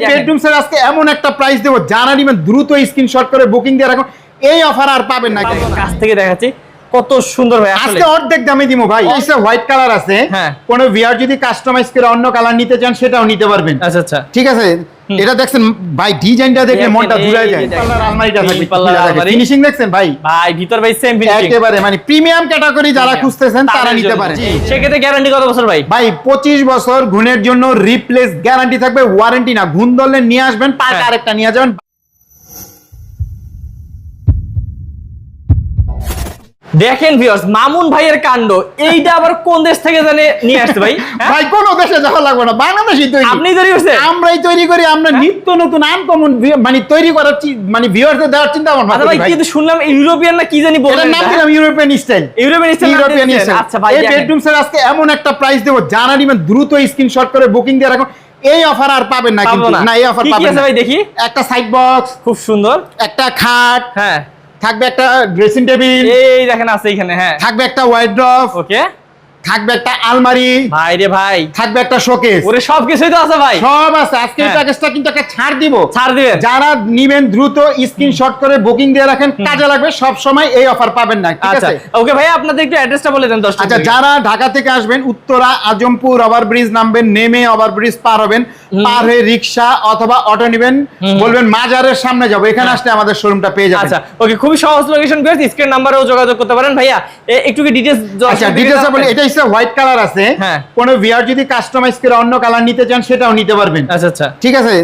Bedroom sir আজকে এমন একটা প্রাইস দেবো জানা নিবেন দ্রুত স্ক্রিনশট করে বুকিং দিয়ে রাখুন। এই অফার আর পাবেন না। কাছ থেকে দেখাচ্ছি কত সুন্দর ভাই আজকে অর্ধেক দামে দিমু ভাই এইটা হোয়াইট কালার আছে হ্যাঁ। কোন ভিআর যদি কাস্টমাইজ করে অন্য কালার নিতে চান সেটাও নিতে পারবেন। আচ্ছা আচ্ছা। ঠিক আছে? এটা দেখছেন ভাই ডিজাইনটা দেখে দেখেন, মনটা জুড়ায় যায়। পাল্লার আলমারিটা থাকে থাকবে পাল্লার আলমারি। ফিনিশিং দেখছেন ভাই? ভাই ভিতর ভাই সেম ফিনিশিং একেবারে মানে প্রিমিয়াম ক্যাটাগরি যারা খুঁজতেছেন তারা নিতে পারে। সেক্ষেত্রে গ্যারান্টি কত বছর ভাই? ভাই পঁচিশ বছর গুণের জন্য রিপ্লেস গ্যারান্টি থাকবে ওয়ারেন্টি না। ঘুণ ধরলে নিয়ে আসবেন পাল্টা হ্যাঁ। আরেকটা নিয়ে যাবেন। দেখেন ভিউয়ার্স মামুন ভাইয়ের কাণ্ড এইটা আবার কোন দেশ থেকে জানে? নিয়ে আসছে ভাই হ্যাঁ? ভাই কোনো দেশে যাওয়া লাগবে না বাংলাদেশই তৈরি। আপনি তৈরি করছেন আমরাই তৈরি করি আমরা হ্যাঁ? নিত্য নতুন আনকমন মানে তৈরি করার মানে ভিউয়ারদের দেওয়ার চিন্তা ভাবনা আচ্ছা ভাই কিন্তু শুনলাম ইউরোপিয়ান না কি জানি এটার নাম দিলাম European style European style European style আচ্ছা ভাই এই। বেডরুম সেট আজকে এমন একটা প্রাইস দেবো যারা নিবেন দ্রুত স্ক্রিনশট করে বুকিং দিয়ে রাখুন। এই অফার আর পাবেন না কিন্তু। না। এই অফার পাবেন না। ভাই দেখি। একটা সাইড বক্স খুব সুন্দর। একটা খাট হ্যাঁ। থাকবে একটা ড্রেসিং টেবিল এই দেখেন আছে এখানে হ্যাঁ। থাকবে একটা ওয়াইড্রপ ওকে থাকবে একটা আলমারি। ভাই রে ভাই। থাকবে একটা শোকেস। ওরে সব কিছুই তো আছে ভাই। সব আছে। আজকে এই হ্যাঁ। প্যাকেজটা কিন্তু একটা ছাড় দিব। ছাড় দিবেন। যারা নিবেন দ্রুত স্ক্রিনশট করে বুকিং দিয়ে রাখেন কাজে লাগবে। সব সময় এই অফার পাবেন না ঠিক আচ্ছা। আছে? ওকে ভাই আপনাদের একটু অ্যাড্রেসটা বলে দেন 10 আচ্ছা যারা ঢাকা থেকে আসবেন উত্তরা আজমপুর ওভার ব্রিজ নামবেন নেমে ওভার ব্রিজ পার হবেন পার হয়ে রিক্সা অথবা অটো নিবেন বলবেন মাজারের সামনে যাব। এখানে আসলে আমাদের শোরুমটা পেয়ে যাবেন। আচ্ছা ওকে খুবই সহজ লোকেশন করে স্ক্রিন নাম্বারেও যোগাযোগ করতে পারেন। ভাইয়া একটু কি ডিটেইলস আচ্ছা ডিটেলস বলি এটা হোয়াইট কালার আছে। কোনো কোন ভিআর যদি কাস্টমাইজ করে অন্য কালার নিতে চান সেটাও নিতে পারবেন। আচ্ছা আচ্ছা। ঠিক আছে?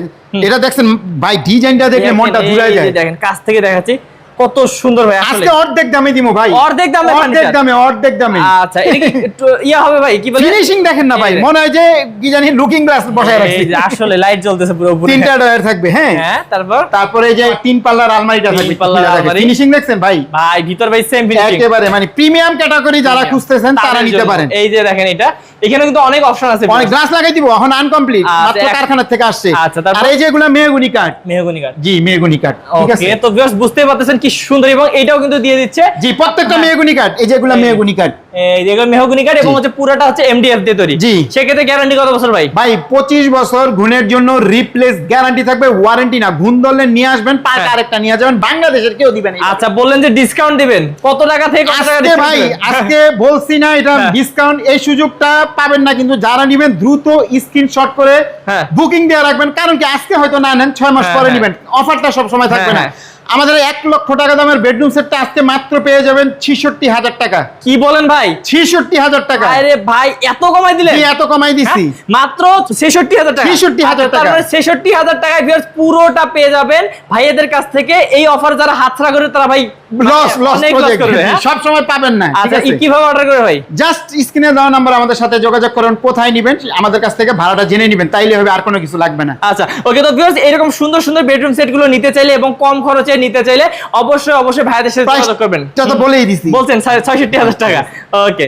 এটা দেখছেন ভাই ডিজাইনটা দেখে মনটা এই যায়। দেখেন কাছ থেকে দেখাচ্ছি। কত সুন্দর ভাই আজকে অর্ধেক দামে দিব ভাই। অর্ধেক দামে অর্ধেক দামে অর্ধেক দামে। আচ্ছা এটা কি একটু ইয়া হবে ভাই কি বলে? ফিনিশিং দেখেন না ভাই মনে হয় যে কি জানি লুকিং গ্লাস বসায় রাখছি। এই যে আসলে লাইট জ্বলতেছে পুরো উপরে। তিনটা ডয়ার থাকবে হ্যাঁ। হ্যাঁ তারপর? তারপরে এই যে তিন পাল্লার আলমারিটা তিন থাকবে পাল্লার আলমারি। ফিনিশিং দেখছেন ভাই? ভাই ভিতর ভাই সেম ফিনিশিং একেবারে মানে প্রিমিয়াম ক্যাটাগরি যারা খুঁজতেছেন তারা নিতে পারেন। এই যে দেখেন এটা এখানে কিন্তু অনেক অপশন আছে অনেক গ্লাস লাগাই দিব এখন আনকমপ্লিট আচ্ছা, মাত্র কারখানা থেকে আসছে। আচ্ছা, তারপর? আর এই যে এগুলো মেহগুনি কাঠ মেহগনি কাঠ জি মেহগুনি কাঠ ঠিক আছে। তো ভিউয়ার্স বুঝতেই পারতেছেন কি সুন্দর এবং এটাও কিন্তু দিয়ে দিচ্ছে জি প্রত্যেকটা মেহগুনি কাঠ এই যেগুলো। মেহগুনি কাঠ এই যেগুলো মেহগনি কাঠ এবং হচ্ছে পুরোটা হচ্ছে এমডিএফ দিয়ে তৈরি জি। সেক্ষেত্রে গ্যারান্টি কত বছর ভাই ভাই পঁচিশ বছর গুণের জন্য রিপ্লেস গ্যারান্টি থাকবে ওয়ারেন্টি না ঘুণ ধরলে নিয়ে আসবেন পাল্টা হ্যাঁ। আরেকটা নিয়ে যাবেন বাংলাদেশের কেউ দিবেন না। আচ্ছা বললেন যে ডিসকাউন্ট দিবেন কত টাকা থেকে কত টাকা discount ভাই দিবেন? আজকে বলছি না এটা হ্যাঁ। ডিসকাউন্ট এই সুযোগটা পাবেন না কিন্তু যারা নিবেন দ্রুত স্ক্রিনশট করে হ্যাঁ। বুকিং দিয়ে রাখবেন কারণ কি আজকে হয়তো না নেন ছয় মাস হ্যাঁ, পরে হ্যাঁ। নিবেন অফারটা সব সময় থাকবে হ্যাঁ, না আমাদের এক লক্ষ টাকা দামের বেডরুম সেটটা আজকে মাত্র পেয়ে যাবেন ছিষট্টি হাজার টাকা। কি বলেন ভাই? ছিষট্টি হাজার টাকা। আরে ভাই এত কমাই দিলে এত কমাই দিছি। হ্যাঁ? মাত্র ছেষট্টি হাজার টাকা। 63,000 টাকা। ছেষট্টি হাজার টাকায় পুরোটা পেয়ে যাবেন ভাইয়েদের কাছ থেকে। এই অফার যারা হাতছাড়া করে তারা ভাই লস লস হ্যাঁ? সব সময় পাবেন না আচ্ছা কীভাবে অর্ডার করে ভাই? জাস্ট স্ক্রিনে দেওয়া নাম্বার আমাদের সাথে যোগাযোগ করুন কোথায় নিবেন আমাদের কাছ থেকে ভাড়াটা জেনে নিবেন তাইলে হবে আর কোনো কিছু লাগবে না। আচ্ছা ওকে তো ভিউয়ার্স এরকম সুন্দর সুন্দর বেডরুম সেটগুলো নিতে চাইলে এবং কম খরচে নিতে চাইলে অবশ্যই অবশ্যই ভাইদের সাথে যোগাযোগ করবেন। প্রাইসটা তো বলেই দিছি। বলছেন ছয়ষট্টি হাজার টাকা। ওকে